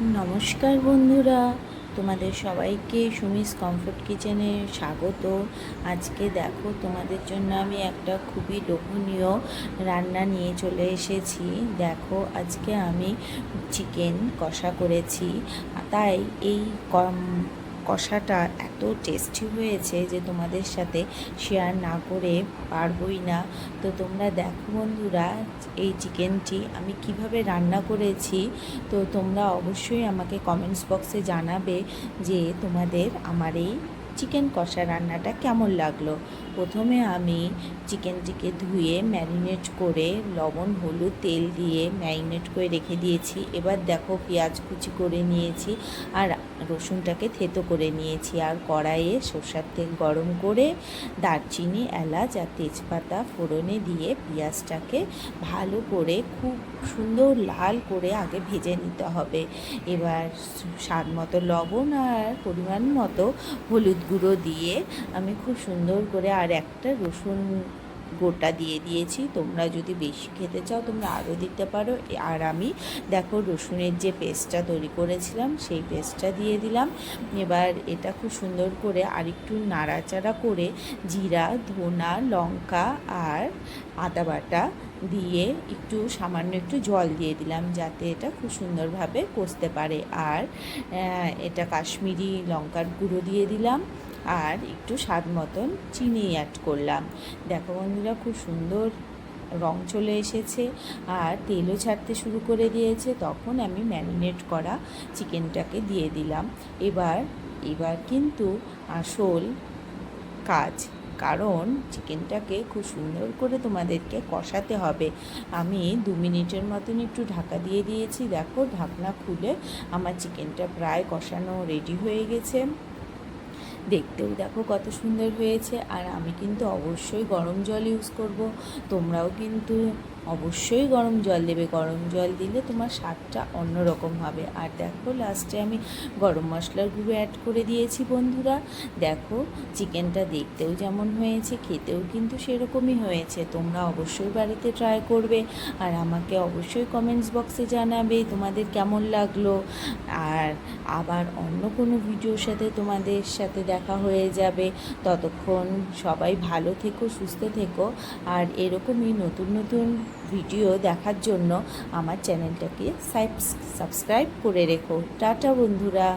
নমস্কার বন্ধুরা, তোমাদের সবাইকে সুমিস কমফোর্ট কিচেনে স্বাগত। আজকে দেখো, তোমাদের জন্য আমি একটা খুবই লোভনীয় রান্না নিয়ে চলে এসেছি। দেখো, আজকে আমি চিকেন কষা করেছি। তাই এই কম কষাটা এত টেস্টি হয়েছে যে তোমাদের সাথে শেয়ার না করে পারবই না। তো তোমরা দেখো বন্ধুরা, এই চিকেনটি আমি কীভাবে রান্না করেছি, তো তোমরা অবশ্যই আমাকে কমেন্টস বক্সে জানাবে যে তোমাদের আমার এই চিকেন কষা রান্নাটা কেমন লাগল। প্রথমে আমি চিকেনটিকে ধুয়ে ম্যারিনেট করে লবণ, হলুদ, তেল দিয়ে ম্যারিনেট করে রেখে দিয়েছি। এবার দেখো পেঁয়াজ কুচি করে নিয়েছি আর রসুনটাকে থেতো করে নিয়েছি আর কড়াইয়ে সর্ষার তেল গরম করে দারচিনি, এলাচ আর তেজপাতা ফোড়নে দিয়ে পেঁয়াজটাকে ভালো করে খুব সুন্দর লাল করে আগে ভেজে নিতে হবে। এবার স্বাদ মতো লবণ আর পরিমাণ মতো হলুদ গুঁড়ো দিয়ে আমি খুব সুন্দর করে আর একটা রসুন গোটা দিয়ে দিয়েছি। তোমরা যদি বেশি খেতে চাও, তোমরা আরও দিতে পারো। আর আমি, দেখো, রসুনের যে পেস্টটা তৈরি করেছিলাম, সেই পেস্টটা দিয়ে দিলাম। এবার এটা খুব সুন্দর করে আরেকটু নাড়াচাড়া করে জিরা, ধনা, লঙ্কা আর আদা বাটা দিয়ে একটু সামান্য একটু জল দিয়ে দিলাম, যাতে এটা খুব সুন্দরভাবে কষতে পারে। আর এটা কাশ্মীরি লঙ্কার গুঁড়ো দিয়ে দিলাম। আর একটু স্বাদ মতন চিনি অ্যাড করলাম। দেখো বন্ধুরা, খুব সুন্দর রং চলে এসেছে আর তেলও ছাড়তে শুরু করে দিয়েছে। তখন আমি ম্যারিনেট করা চিকেনটাকে দিয়ে দিলাম। এবার এবার কিন্তু আসল কাজ, কারণ চিকেনটাকে খুব সুন্দর করে তোমাদেরকে কষাতে হবে। আমি দু মিনিটের মতন একটু ঢাকা দিয়ে দিয়েছি। দেখো, ঢাকনা খুলে আমার চিকেনটা প্রায় কষানো রেডি হয়ে গেছে। দেখতেও দেখো কত সুন্দর হয়েছে। আর আমি কিন্তু অবশ্যই গরম জল ইউজ করব। তোমরাও কিন্তু অবশ্যই গরম জল দেবে। গরম জল দিলে তোমার স্বাদটা অন্যরকম হবে। আর দেখো লাস্টে আমি গরম মশলার গুঁড়ো অ্যাড করে দিয়েছি বন্ধুরা। দেখো চিকেনটা দেখতেও যেমন হয়েছে, খেতেও কিন্তু সেরকমই হয়েছে। তোমরা অবশ্যই বাড়িতে ট্রাই করবে। আর আমাকে অবশ্যই কমেন্টস বক্সে জানাবে তোমাদের কেমন লাগল। আর আবার অন্য কোনো ভিডিওর সাথে তোমাদের সাথে দেখা হয়ে যাবে। ততক্ষণ সবাই ভালো থেকো, সুস্থ থেকো। আর এরকমই নতুন নতুন ভিডিও দেখার জন্য আমার চ্যানেলটাকে সাবস্ক্রাইব করে রেখো। টাটা বন্ধুরা।